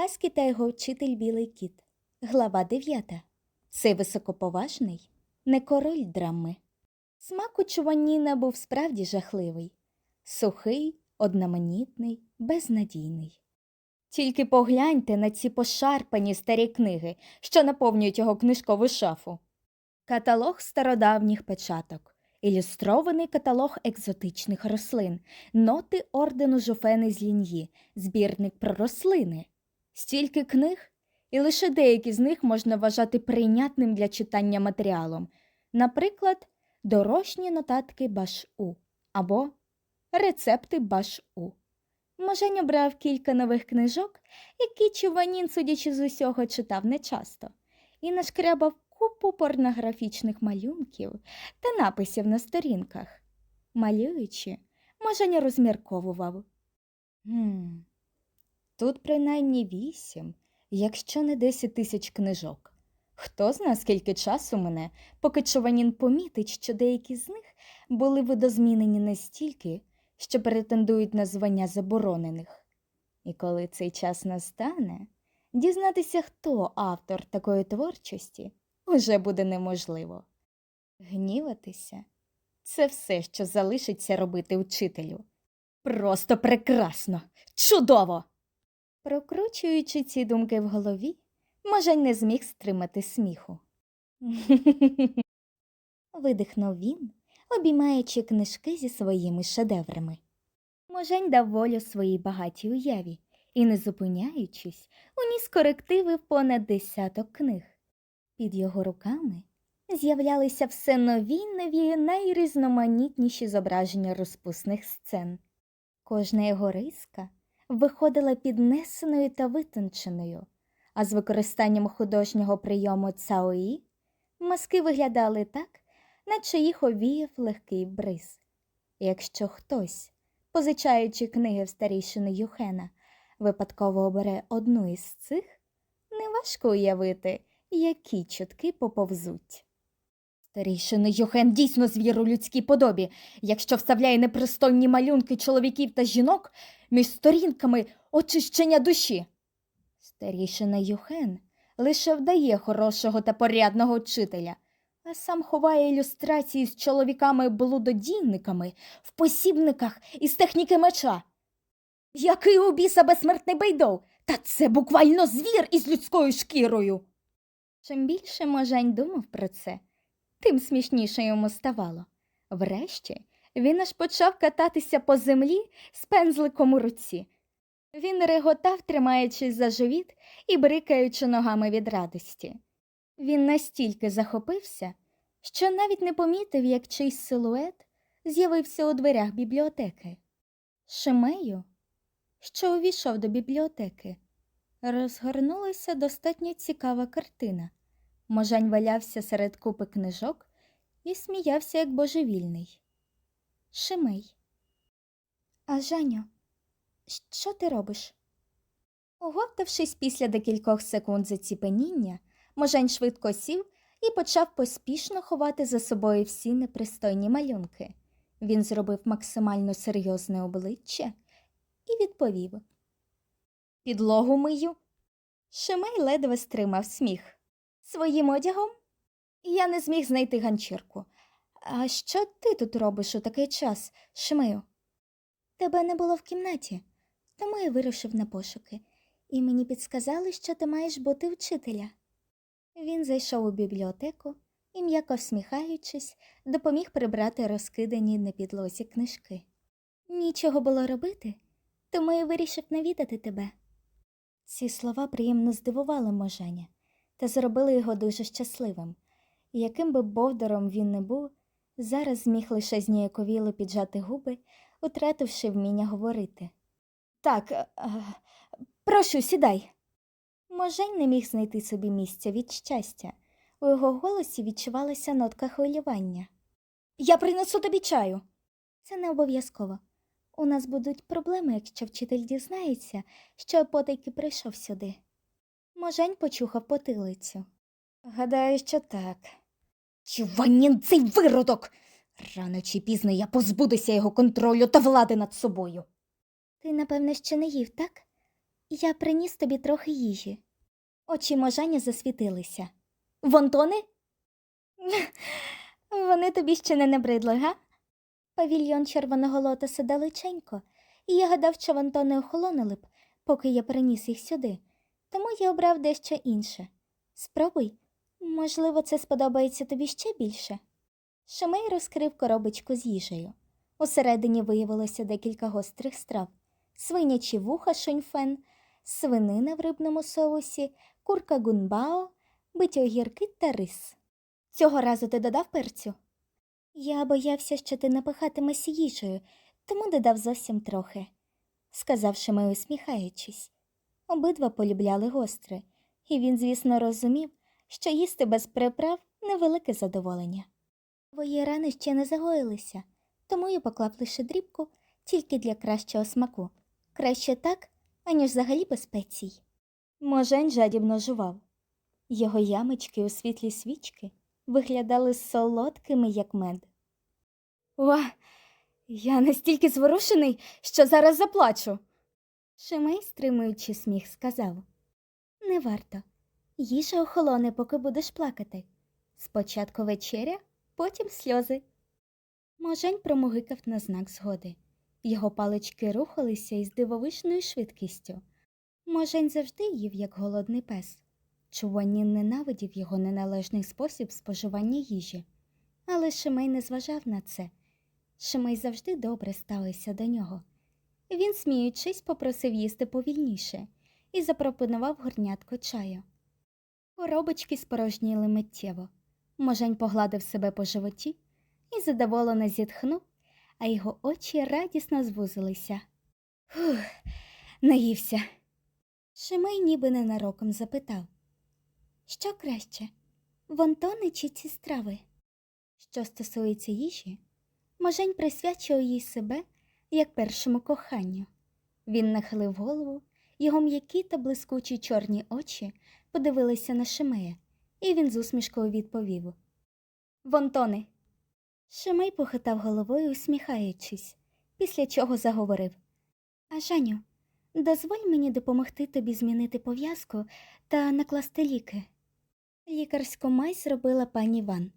Хаскі та його вчитель Білий кіт. Глава 9. Цей високоповажний не король драми. Смак у Чуваніна був справді жахливий, сухий, одноманітний, безнадійний. Тільки погляньте на ці пошарпані старі книги, що наповнюють його книжкову шафу. Каталог стародавніх печаток, ілюстрований каталог екзотичних рослин, ноти ордену Жуфени з ліньї, збірник про рослини. Стільки книг, і лише деякі з них можна вважати прийнятним для читання матеріалом, наприклад, дорожні нотатки Баш-У або рецепти Баш-У. Можень обрав кілька нових книжок, які Чуванін, судячи з усього, читав нечасто, і нашкрябав купу порнографічних малюнків та написів на сторінках. Малюючи, Можень розмірковував. «Хм, Тут принаймні вісім, якщо не десять тисяч книжок. Хто зна, скільки часу мене, поки Чованін помітить, що деякі з них були видозмінені настільки, що претендують на звання заборонених. І коли цей час настане, дізнатися, хто автор такої творчості, уже буде неможливо. Гніватися це все, що залишиться робити учителю. Просто прекрасно, чудово! Прокручуючи ці думки в голові, Можень не зміг стримати сміху. Видихнув він, обіймаючи книжки зі своїми шедеврами. Можень дав волю своїй багатій уяві і, не зупиняючись, уніс корективи в понад десяток книг. Під його руками з'являлися все нові й нові найрізноманітніші зображення розпусних сцен. Кожна його риска виходила піднесеною та витонченою, а з використанням художнього прийому цаої маски виглядали так, наче їх овіяв легкий бриз. Якщо хтось, позичаючи книги в старійшини Юхена, випадково обере одну із цих, неважко уявити, які чутки поповзуть. Старійшини Юхен дійсно звір у людській подобі, якщо вставляє непристойні малюнки чоловіків та жінок між сторінками очищення душі. Старішина Юхен лише вдає хорошого та порядного вчителя, а сам ховає ілюстрації з чоловіками-блудодійниками в посібниках із техніки меча. Який у біса безсмертний байдов, та це буквально звір із людською шкірою. Чим більше Можень думав про це, тим смішніше йому ставало. Врешті він аж почав кататися по землі з пензликом у руці. Він реготав, тримаючись за живіт і брикаючи ногами від радості. Він настільки захопився, що навіть не помітив, як чийсь силует з'явився у дверях бібліотеки. Шимею, що увійшов до бібліотеки, розгорнулася достатньо цікава картина. Можань валявся серед купи книжок і сміявся, як божевільний. Шимей. А Жаню, що ти робиш? Оговтавшись після декількох секунд заціпеніння, Можань швидко сів і почав поспішно ховати за собою всі непристойні малюнки. Він зробив максимально серйозне обличчя і відповів Підлогу мию. Шимей ледве стримав сміх. Своїм одягом? Я не зміг знайти ганчірку. А що ти тут робиш у такий час, Шимею? Тебе не було в кімнаті, тому я вирушив на пошуки, і мені підсказали, що ти маєш бути вчителя. Він зайшов у бібліотеку і, м'яко всміхаючись, допоміг прибрати розкидані на підлозі книжки. Нічого було робити, тому я вирішив навідати тебе. Ці слова приємно здивували Моженя та зробили його дуже щасливим. І яким би бовдором він не був, зараз зміг лише зніяковіло піджати губи, утративши вміння говорити. Так, е, е, прошу, сідай. Можень не міг знайти собі місця від щастя. У його голосі відчувалася нотка хвилювання. Я принесу тобі чаю. Це не обов'язково. У нас будуть проблеми, якщо вчитель дізнається, що потайки прийшов сюди. Можень почухав потилицю. Гадаю, що так. Чуванін цей виродок. Рано чи пізно я позбудуся його контролю та влади над собою. Ти, напевне, ще не їв, так? Я приніс тобі трохи їжі. Очі можані засвітилися. Вонтони? Вони тобі ще не набридли, га? Павільйон червоного лотоса далеченько, і я гадав, що вонтони охолонули б, поки я приніс їх сюди. Тому я обрав дещо інше. Спробуй, можливо, це сподобається тобі ще більше. Шемей розкрив коробочку з їжею. Усередині виявилося декілька гострих страв: свинячі вуха шуньфен, свинина в рибному соусі, курка гунбао, биті огірки та рис. Цього разу ти додав перцю? Я боявся, що ти напихатимешся їжею, тому додав зовсім трохи, сказав Шемей, усміхаючись. Обидва полюбляли гостре, і він, звісно, розумів, що їсти без приправ невелике задоволення. Твої рани ще не загоїлися, тому я поклав лише дрібку тільки для кращого смаку. Краще так, аніж взагалі без спецій. Можень жадібно жував. Його ямочки у світлі свічки виглядали солодкими, як мед. О, я настільки зворушений, що зараз заплачу. Шимей, стримуючи сміх, сказав Не варто. Їжа охолоне, поки будеш плакати. Спочатку вечеря, потім сльози. Можень промугикав на знак згоди. Його палички рухалися із дивовижною швидкістю. Можень завжди їв, як голодний пес. Чуванін ненавидів його неналежний спосіб споживання їжі. Але Шимей не зважав на це. Шимей завжди добре ставився до нього. Він, сміючись, попросив їсти повільніше і запропонував горнятко чаю. Коробочки спорожніли миттєво. Можень погладив себе по животі і задоволено зітхнув, а його очі радісно звузилися. Фух, наївся. Шимей ніби ненароком запитав Що краще, вонтони чи ці страви? Що стосується їжі, Можень присвячував їй себе як першому коханню. Він нахилив голову, його м'які та блискучі чорні очі подивилися на Шимея, і він з усмішкою відповів Вонтони. Шимей похитав головою, усміхаючись, після чого заговорив А Жаню, дозволь мені допомогти тобі змінити пов'язку та накласти ліки. Лікарську май зробила пані Ван.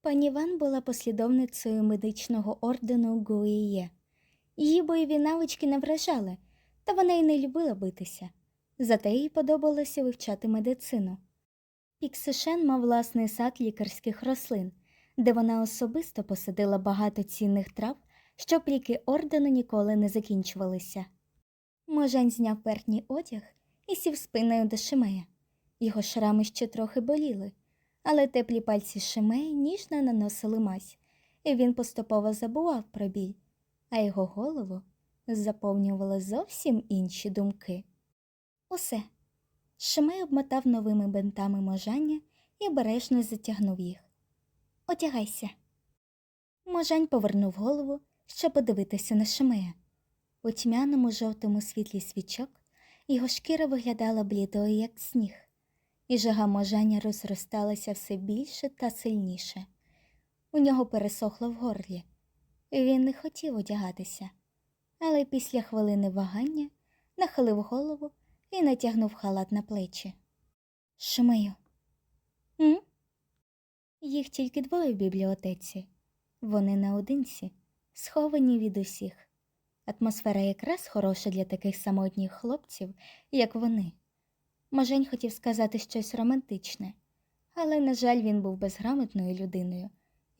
Пані Ван була послідовницею медичного ордену Гуіє. Її бойові навички не вражали, та вона й не любила битися. Зате їй подобалося вивчати медицину. Піксишен мав власний сад лікарських рослин, де вона особисто посадила багато цінних трав, щоб ліки ордену ніколи не закінчувалися. Можань зняв верхній одяг і сів спиною до Шимея. Його шрами ще трохи боліли, але теплі пальці Шимея ніжно наносили мазь, і він поступово забував про біль, а його голову заповнювали зовсім інші думки. Усе. Шимей обмотав новими бинтами можання і обережно затягнув їх. Одягайся. Можань повернув голову, щоб подивитися на Шимея. У тьмяному жовтому світлі свічок його шкіра виглядала блідою, як сніг, і жага можання розросталася все більше та сильніше. У нього пересохло в горлі. Він не хотів одягатися, але після хвилини вагання нахилив голову і натягнув халат на плечі. Шимею. М? Їх тільки двоє в бібліотеці. Вони наодинці, сховані від усіх. Атмосфера якраз хороша для таких самотніх хлопців, як вони. Можень хотів сказати щось романтичне, але, на жаль, він був безграмотною людиною,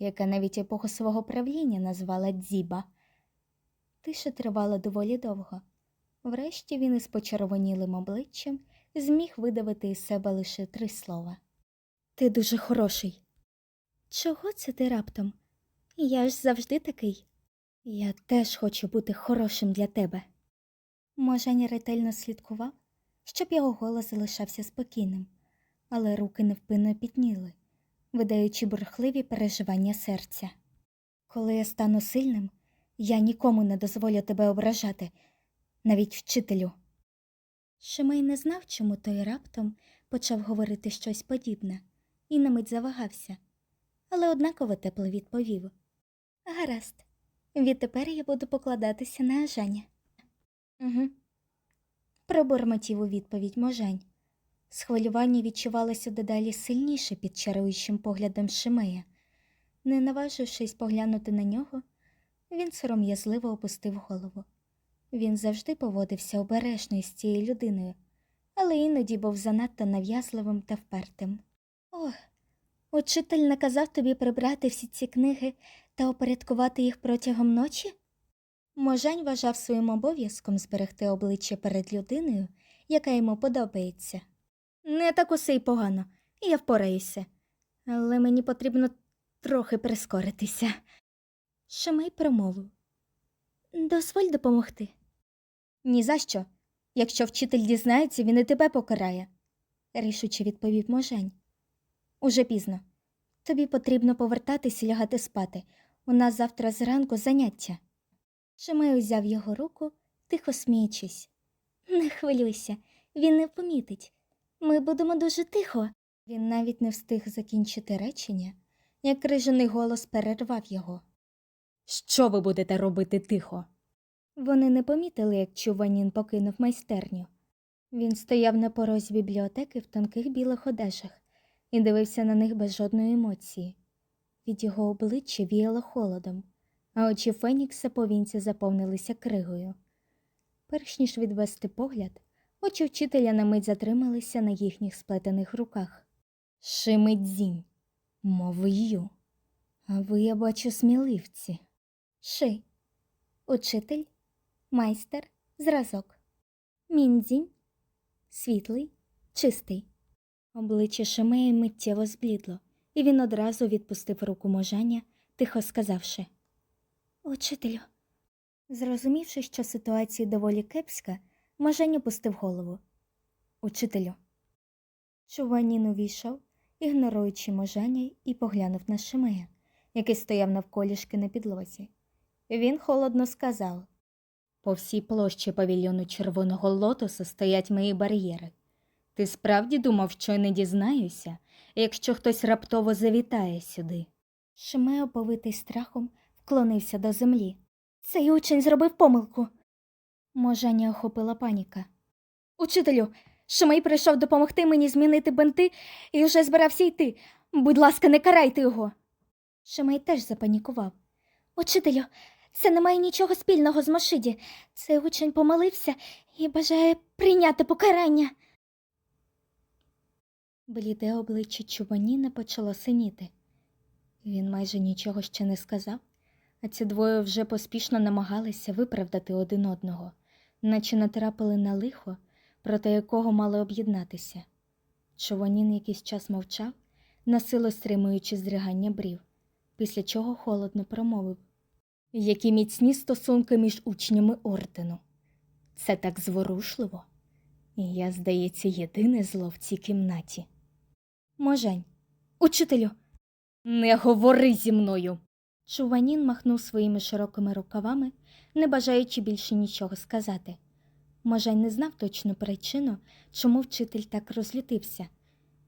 яка навіть епоху свого правління назвала Дзіба. Тиша тривала доволі довго. Врешті він із почервонілим обличчям зміг видавити із себе лише три слова. Ти дуже хороший. Чого це ти раптом? Я ж завжди такий. Я теж хочу бути хорошим для тебе. Можень ретельно слідкував, щоб його голос залишався спокійним, але руки невпинно пітніли, видаючи бурхливі переживання серця. Коли я стану сильним, я нікому не дозволю тебе ображати, навіть вчителю. Шимей не знав, чому той раптом почав говорити щось подібне, і на мить завагався, але однаково тепло відповів Гаразд, відтепер я буду покладатися на Ажаня. Угу. пробурмотів у відповідь можань. Схвилювання відчувалося дедалі сильніше під чаруючим поглядом Шимея. Не наважившись поглянути на нього, він сором'язливо опустив голову. Він завжди поводився обережно із цією людиною, але іноді був занадто нав'язливим та впертим. Ох, учитель наказав тобі прибрати всі ці книги та опорядкувати їх протягом ночі? Можань вважав своїм обов'язком зберегти обличчя перед людиною, яка йому подобається. Не так усе й погано, я впораюся, але мені потрібно трохи прискоритися. Шимей промовив. Дозволь допомогти. Ні за що. Якщо вчитель дізнається, він і тебе покарає, рішуче відповів Можень. Уже пізно. Тобі потрібно повертатись і лягати спати. У нас завтра зранку заняття. Шимей узяв його руку, тихо сміючись. Не хвилюйся, він не помітить. Ми будемо дуже тихо. Він навіть не встиг закінчити речення, як крижаний голос перервав його. Що ви будете робити тихо? Вони не помітили, як Чуванін покинув майстерню. Він стояв на порозі бібліотеки в тонких білих одежах і дивився на них без жодної емоції. Від його обличчя віяло холодом, а очі Фенікса повінці заповнилися кригою. Перш ніж відвести погляд, очі вчителя на мить затрималися на їхніх сплетених руках. Шимидзінь, мовию. А ви, я бачу, сміливці. Ши. Учитель, майстер, зразок. Міндзінь, світлий, чистий. Обличчя Шимея миттєво зблідло, і він одразу відпустив руку можання, тихо сказавши Учителю. Зрозумівши, що ситуація доволі кепська, Можень опустив голову. Учителю. Чуванін увійшов, ігноруючи можання, і поглянув на Шимея, який стояв навколішки на підлозі. Він холодно сказав По всій площі павільйону червоного лотоса стоять мої бар'єри. Ти справді думав, що я не дізнаюся, якщо хтось раптово завітає сюди. Шимео, повитий страхом, вклонився до землі. Цей учень зробив помилку. Можання охопила паніка. Учителю, Шимей прийшов допомогти мені змінити бенти і вже збирався йти. Будь ласка, не карайте його. Шимей теж запанікував. Учителю, це не має нічого спільного з Машиді. Цей учень помилився і бажає прийняти покарання. Бліде обличчя Чубаніна почало синіти. Він майже нічого ще не сказав, а ці двоє вже поспішно намагалися виправдати один одного, наче натрапили на лихо, проти якого мали об'єднатися. Чуванін якийсь час мовчав, насилу стримуючи здригання брів, після чого холодно промовив Які міцні стосунки між учнями ордену. Це так зворушливо. І я, здається, єдине зло в цій кімнаті. Можень, учителю, Не говори зі мною. Чуванін махнув своїми широкими рукавами, не бажаючи більше нічого сказати. Можань не знав точну причину, чому вчитель так розлютився.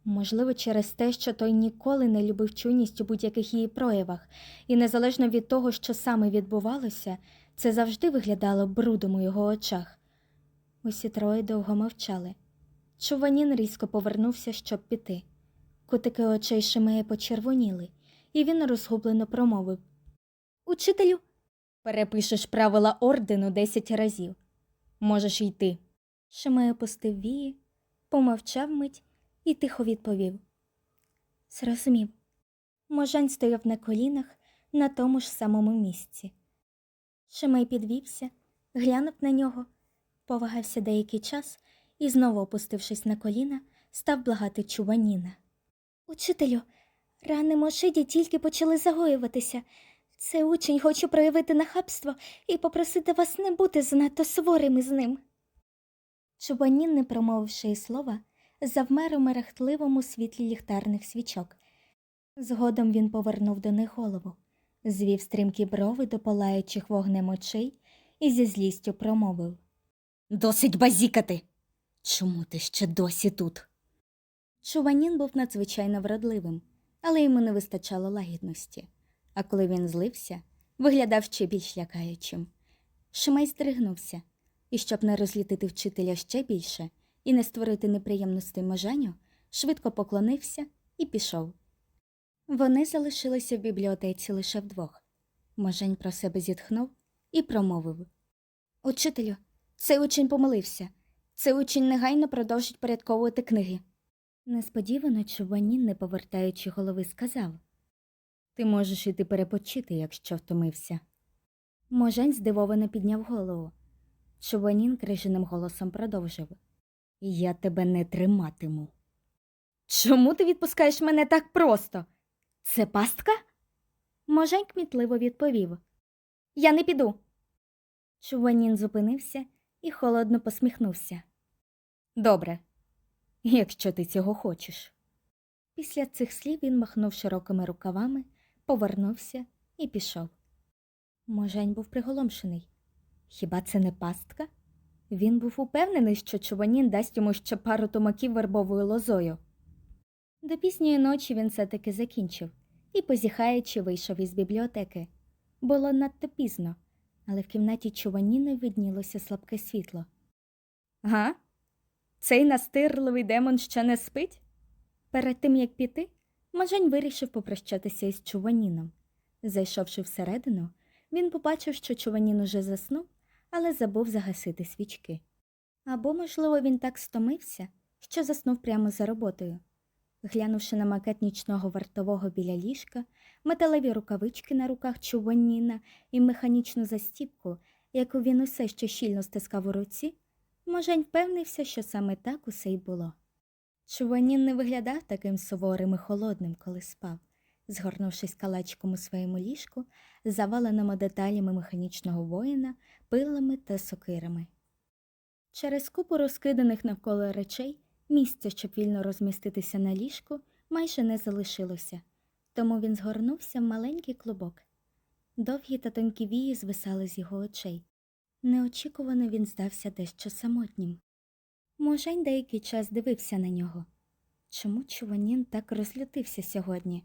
Можливо, через те, що той ніколи не любив чуйність у будь-яких її проявах, і незалежно від того, що саме відбувалося, це завжди виглядало брудом у його очах. Усі троє довго мовчали. Чуванін різко повернувся, щоб піти. Кутики очей Шимея почервоніли, і він розгублено промовив Учителю, Перепишеш правила ордену десять разів. Можеш йти. Шимей опустив вії, помовчав мить і тихо відповів. Зрозумів. Можань стояв на колінах на тому ж самому місці. Шимей підвівся, глянув на нього, повагався деякий час і, знову опустившись на коліна, став благати Чуваніна. Учителю, рани Мошиді тільки почали загоюватися. Цей учень хоче проявити нахабство і попросити вас не бути занадто суворими з ним. Чубанін, не промовивши й слова, завмер у мерехтливому світлі ліхтарних свічок. Згодом він повернув до них голову, звів стрімкі брови до палаючих вогнем очей і зі злістю промовив. Досить базікати. Чому ти ще досі тут? Чуванін був надзвичайно вродливим, але йому не вистачало лагідності, а коли він злився, виглядав ще більш лякаючим. Шимай здригнувся І щоб не розлітити вчителя ще більше і не створити неприємностей можаню, швидко поклонився і пішов. Вони залишилися в бібліотеці лише вдвох. Можень про себе зітхнув і промовив Учителю, цей учень помилився. Цей учень негайно продовжить порядковувати книги. Несподівано Чуванін, не повертаючи голови, сказав Ти можеш іти перепочити, якщо втомився. Можень здивовано підняв голову. Чуванін крижаним голосом продовжив Я тебе не триматиму. Чому ти відпускаєш мене так просто? Це пастка? Можень кмітливо відповів Я не піду. Чуванін зупинився і холодно посміхнувся. Добре, якщо ти цього хочеш. Після цих слів він махнув широкими рукавами, повернувся і пішов. Можень був приголомшений. Хіба це не пастка? Він був упевнений, що Чуванін дасть йому ще пару томаків вербовою лозою. До пізньої ночі він все таки закінчив і, позіхаючи, вийшов із бібліотеки. Було надто пізно, але в кімнаті Чуваніни виднілося слабке світло. Га? Цей настирливий демон ще не спить? Перед тим як піти, Мажень вирішив попрощатися із Чуваніном. Зайшовши всередину, він побачив, що Чуванін уже заснув, але забув загасити свічки. Або, можливо, він так стомився, що заснув прямо за роботою. Глянувши на макет нічного вартового біля ліжка, металеві рукавички на руках Чуваніна і механічну застіпку, яку він усе ще щільно стискав у руці, Можень впевнився, що саме так усе й було. Чуванін не виглядав таким суворим і холодним, коли спав, згорнувшись калачком у своєму ліжку, заваленому деталями механічного воїна, пилами та сокирами. Через купу розкиданих навколо речей місця, щоб вільно розміститися на ліжку, майже не залишилося, тому він згорнувся в маленький клубок. Довгі та тонкі вії звисали з його очей. Неочікувано він здався дещо самотнім. Можень деякий час дивився на нього. Чому Чуванін так розлютився сьогодні?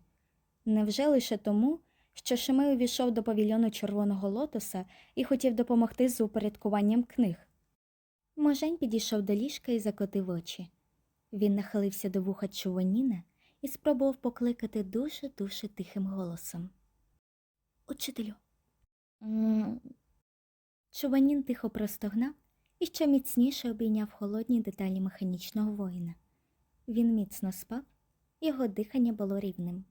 Невже лише тому, що Шимей увійшов до павільйону червоного лотоса і хотів допомогти з упорядкуванням книг? Можень підійшов до ліжка і закотив очі. Він нахилився до вуха Чуваніна і спробував покликати дуже-дуже тихим голосом. Учителю. Чуванін тихо простогнав і ще міцніше обійняв холодні деталі механічного воїна. Він міцно спав, його дихання було рівним.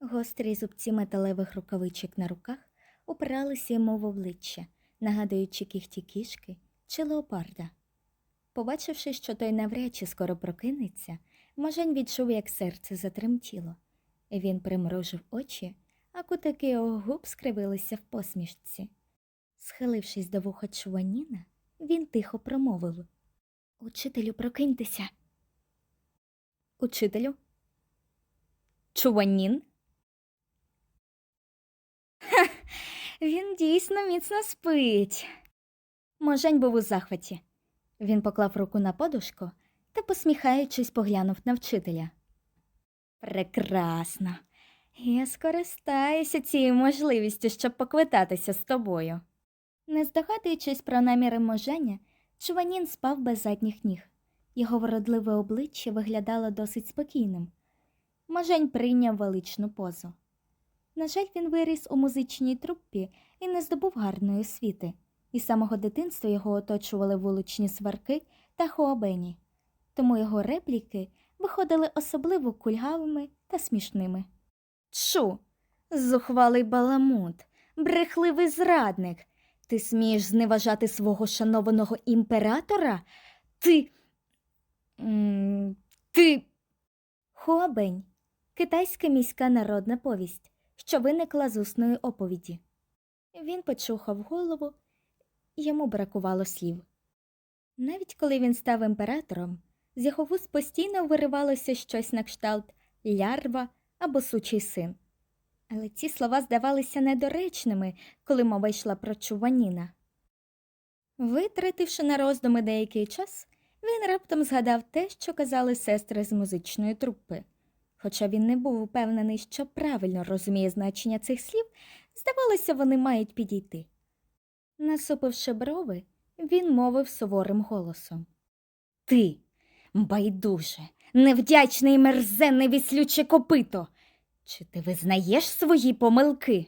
Гострі зубці металевих рукавичок на руках упиралися йому в обличчя, нагадуючи кіхті кішки чи леопарда. Побачивши, що той навряд чи скоро прокинеться, Можень відчув, як серце затремтіло. Він примружив очі, а кутики його губ скривилися в посмішці. Схилившись до вуха Чуваніна, він тихо промовив Учителю, прокиньтеся. Учителю? Чуванін? Ха, він дійсно міцно спить. Можень був у захваті. Він поклав руку на подушку та, посміхаючись, поглянув на вчителя. Прекрасно. Я скористаюся цією можливістю, щоб поквитатися з тобою. Не здогадуючись про наміри моження, Чуванін спав без задніх ніг. Його вродливе обличчя виглядало досить спокійним. Можень прийняв величну позу. На жаль, він виріс у музичній труппі і не здобув гарної освіти, і з самого дитинства його оточували вуличні сварки та хоабені, тому його репліки виходили особливо кульгавими та смішними. Чу, зухвалий баламут, брехливий зрадник. Ти смієш зневажати свого шанованого імператора? Ти. Ти. Хуабень китайська міська народна повість, що виникла з усної оповіді. Він почухав голову, йому бракувало слів. Навіть коли він став імператором, з його вуст постійно виривалося щось на кшталт лярва або сучий син. Але ці слова здавалися недоречними, коли мова йшла про Чуваніна. Витративши на роздуми деякий час, він раптом згадав те, що казали сестри з музичної трупи. Хоча він не був упевнений, що правильно розуміє значення цих слів, здавалося, вони мають підійти. Насупивши брови, він мовив суворим голосом. Ти, байдуже, невдячний мерзенний віслюче копито. Чи ти визнаєш свої помилки?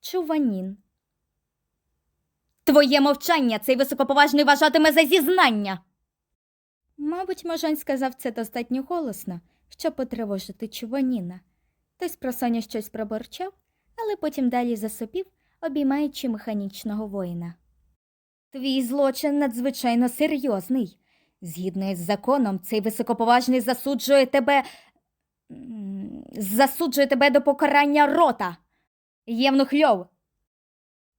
Чуванін. Твоє мовчання цей високоповажний вважатиме за зізнання. Мабуть, Можань сказав це достатньо голосно, щоб потривожити Чуваніна. Той спросоння щось проборчав, але потім далі засопів, обіймаючи механічного воїна. Твій злочин надзвичайно серйозний. Згідно із законом, цей високоповажний засуджує тебе. Засуджує тебе до покарання рота. Євнух Льов.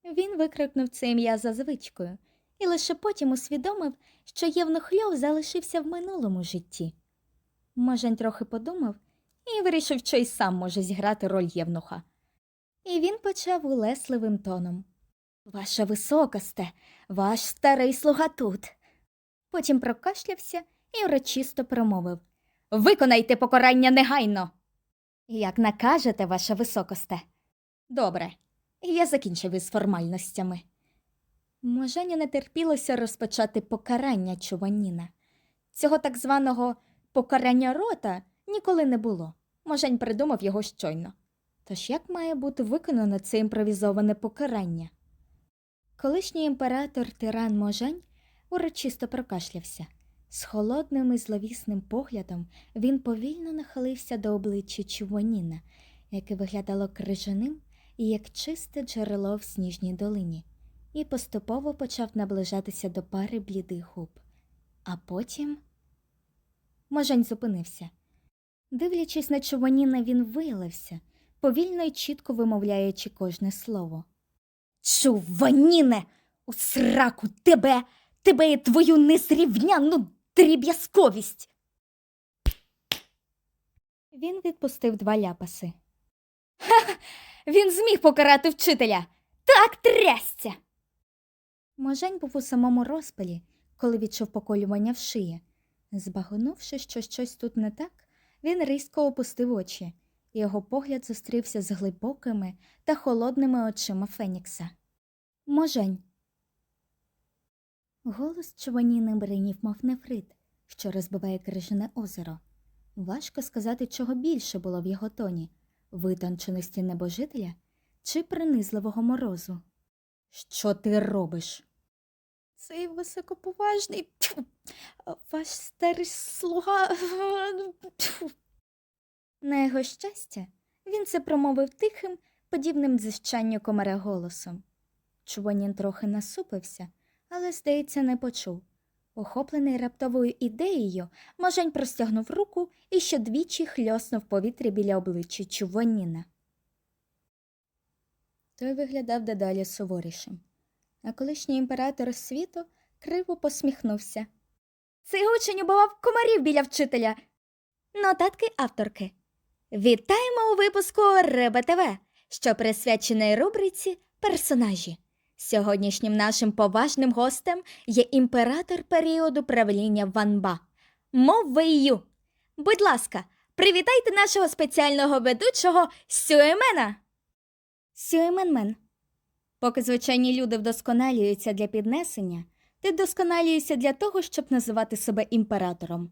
Він викрикнув це ім'я за звичкою і лише потім усвідомив, що Євнух Льов залишився в минулому житті. Можень трохи подумав і вирішив, що й сам може зіграти роль Євнуха. І він почав улесливим тоном. Ваша високосте, ваш старий слуга тут. Потім прокашлявся і урочисто промовив Виконайте покарання негайно. Як накажете, ваша високосте. Добре, я закінчив із формальностями. Можені не терпілося розпочати покарання Чуваніна. Цього так званого покарання рота ніколи не було. Можень придумав його щойно. Тож як має бути виконано це імпровізоване покарання? Колишній імператор тиран Можень урочисто прокашлявся. З холодним і зловісним поглядом він повільно нахилився до обличчя Чуваніна, яке виглядало крижаним і як чисте джерело в сніжній долині, і поступово почав наближатися до пари блідих губ. А потім Можень зупинився. Дивлячись на Чуваніна, він виявився, повільно і чітко вимовляючи кожне слово. Чуваніне, у сраку тебе, тебе і твою незрівняну дріб'язковість. Він відпустив два ляпаси. Ха! Він зміг покарати вчителя. Так трясця. Можень був у самому розпалі, коли відчув поколювання в шиї. Збагнувши, що щось тут не так, він різко опустив очі, і його погляд зустрівся з глибокими та холодними очима Фенікса. Можень. Голос Чуваніни бринів, мов нефрит, що розбиває крижане озеро. Важко сказати, чого більше було в його тоні витонченості небожителя чи принизливого морозу. Що ти робиш? Цей високоповажний ваш старий слуга. На його щастя, він це промовив тихим, подібним дзищанню комара голосом. Чуванін трохи насупився, але, здається, не почув. Охоплений раптовою ідеєю, Можень простягнув руку і ще двічі хльоснув повітря біля обличчя Чуваніна. Той виглядав дедалі суворішим. А колишній імператор світу криво посміхнувся. Цей учень убивав комарів біля вчителя. Нотатки авторки. Вітаємо у випуску Риба ТВ, що присвячений рубриці персонажі. Сьогоднішнім нашим поважним гостем є імператор періоду правління Ванба Мо Вейю. Будь ласка, привітайте нашого спеціального ведучого Сюемена. Сюеменмен. Поки звичайні люди вдосконалюються для піднесення, ти вдосконалюєшся для того, щоб називати себе імператором.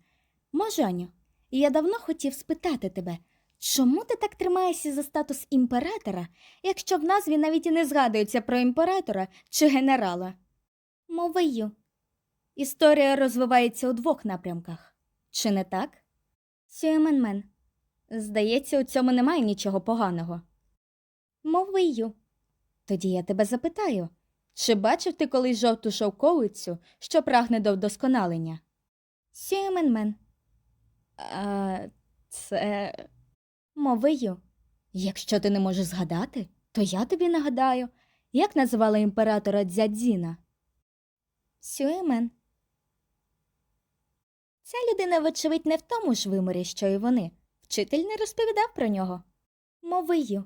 Можаню, я давно хотів спитати тебе, чому ти так тримаєшся за статус імператора, якщо в назві навіть і не згадується про імператора чи генерала? Мовию. Історія розвивається у двох напрямках. Чи не так? Сюеменмен. Здається, у цьому немає нічого поганого. Мовию. Тоді я тебе запитаю, чи бачив ти колись жовту шовковицю, що прагне до вдосконалення? Сюеменмен. А, це. Мовию. Якщо ти не можеш згадати, то я тобі нагадаю, як називали імператора Дзядзіна? Сюемен. Ця людина, вочевидь, не в тому ж виморі, що й вони. Вчитель не розповідав про нього. Мовию.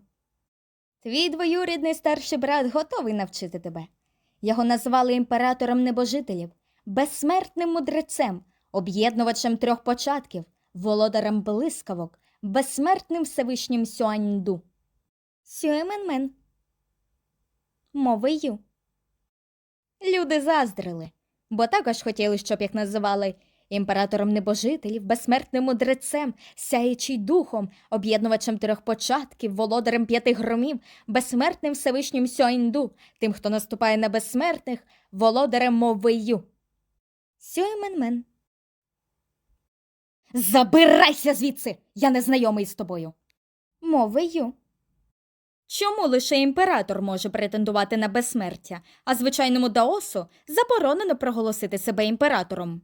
Твій двоюрідний старший брат готовий навчити тебе. Його назвали імператором небожителів, безсмертним мудрецем, об'єднувачем трьох початків, володарем блискавок, безсмертним Всевишнім Сюаньду. Сюеменмен. Мовию. Люди заздрили, бо також хотіли, щоб їх називали імператором небожителів, безсмертним мудрецем, сяючий духом, об'єднувачем трьох початків, володарем п'яти громів, безсмертним Всевишнім Сьоінду, тим, хто наступає на безсмертних, володарем Мовию. Сьойменмен. Забирайся звідси! Я не знайомий з тобою. Мовию. Чому лише імператор може претендувати на безсмертя, а звичайному даосу заборонено проголосити себе імператором?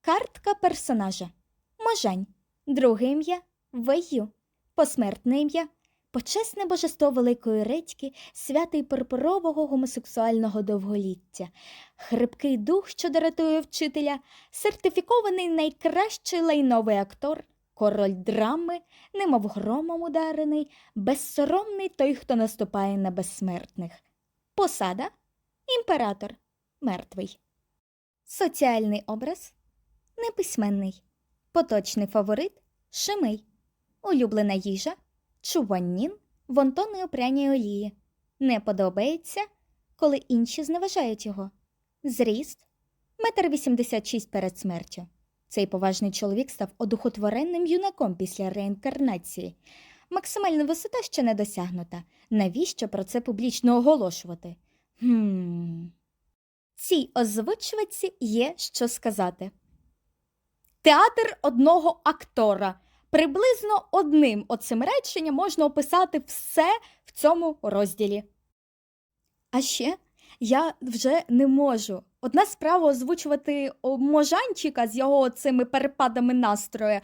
Картка персонажа Можань. Друге ім'я Вею. Посмертне ім'я Почесне божество Великої Редьки, святий пурпурового гомосексуального довголіття, хрипкий дух, що дратує вчителя, сертифікований найкращий лайновий актор, король драми, немов громом ударений, безсоромний той, хто наступає на безсмертних. Посада імператор мертвий. Соціальний образ неписьменний. Поточний фаворит шимий. Улюблена їжа чуваннін вонтонної пряній олії. Не подобається, коли інші зневажають його. Зріст метр вісімдесят шість перед смертю. Цей поважний чоловік став одухотворенним юнаком після реінкарнації. Максимальна висота ще не досягнута. Навіщо про це публічно оголошувати? Хм. Цій озвучувачці є що сказати. Театр одного актора. Приблизно одним оцим реченням можна описати все в цьому розділі. А ще я вже не можу. Одна справа озвучувати можанчика з його цими перепадами настрою,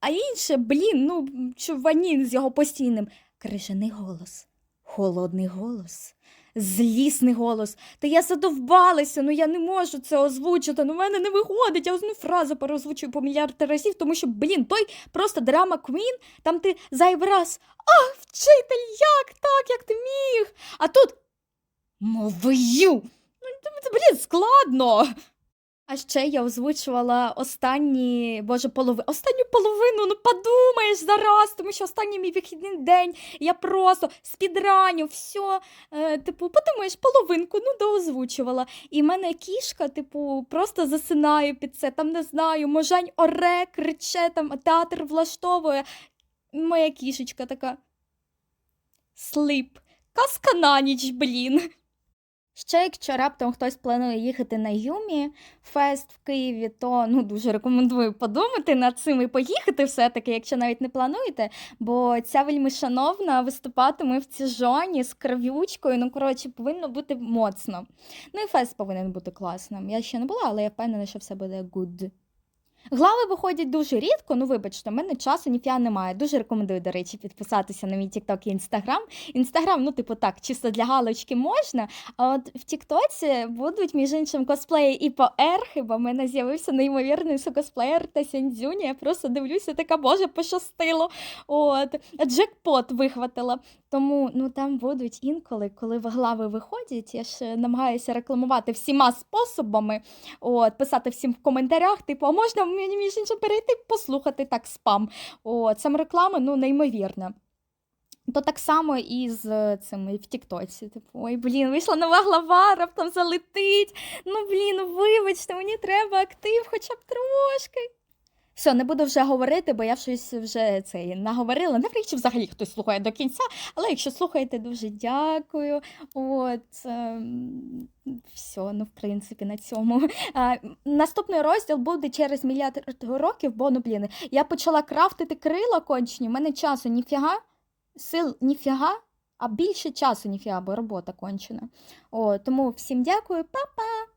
а інше, блін, ну, чуванін з його постійним крижаний голос, холодний голос. Злісний голос. Та я задовбалася, ну я не можу це озвучити. Ну в мене не виходить. Я одну фразу переозвучую по мільярд разів, тому що, блін, той просто драма Квін, там ти зайвий раз. Ах, вчитель, як так, як ти міг? А тут мовию. Ну, блін, складно. А ще я озвучувала останні, боже, полови... останню половину, ну подумаєш зараз, тому що останній мій вихідний день, я просто спідраню, все, е, типу, подумаєш, половинку, ну, доозвучувала. І в мене кішка, типу, просто засинає під це, там не знаю, можань оре, криче, там театр влаштовує. Моя кішечка така. Слип. Казка на ніч, блін. Ще якщо раптом хтось планує їхати на Юмі фест в Києві, то ну дуже рекомендую подумати над цим і поїхати все-таки, якщо навіть не плануєте. Бо ця вельми шановна виступатиме в цій жоні з кров'ючкою. Ну, коротше, повинно бути моцно. Ну і фест повинен бути класним. Я ще не була, але я впевнена, що все буде good. Глави виходять дуже рідко, ну вибачте, в мене часу ніфіга немає. Дуже рекомендую, до речі, підписатися на мій TikTok і Instagram. Інстаграм, ну, типу, так, чисто для галочки можна. А от в Тіктоці будуть, між іншим, косплеї і по ерхи, бо в мене з'явився неймовірний сукосплеєр та Сяньцзюні. Я просто дивлюся, така боже, пощастило. От, джекпот вихватила. Тому ну там будуть інколи, коли глави виходять, я ж намагаюся рекламувати всіма способами, от, писати всім в коментарях, типу, а можна мені між іншим перейти послухати так спам. О, Це реклама ну, неймовірна. То так само і з цим і в Тіктоці. Типу, ой, блін, вийшла нова глава, раптом залетить. Ну, блін, вибачте, мені треба актив хоча б трошки. Все, не буду вже говорити, бо я щось вже це наговорила. Навряд чи взагалі хтось слухає до кінця, але якщо слухаєте, дуже дякую. От ем, все, ну в принципі на цьому. Наступний розділ буде через мільярд років, бо ну блін, я почала крафтити крила кончені, в мене часу ніфіга, сил ніфіга, а більше часу ніфіга, бо робота кончена. О, тому всім дякую, па-па!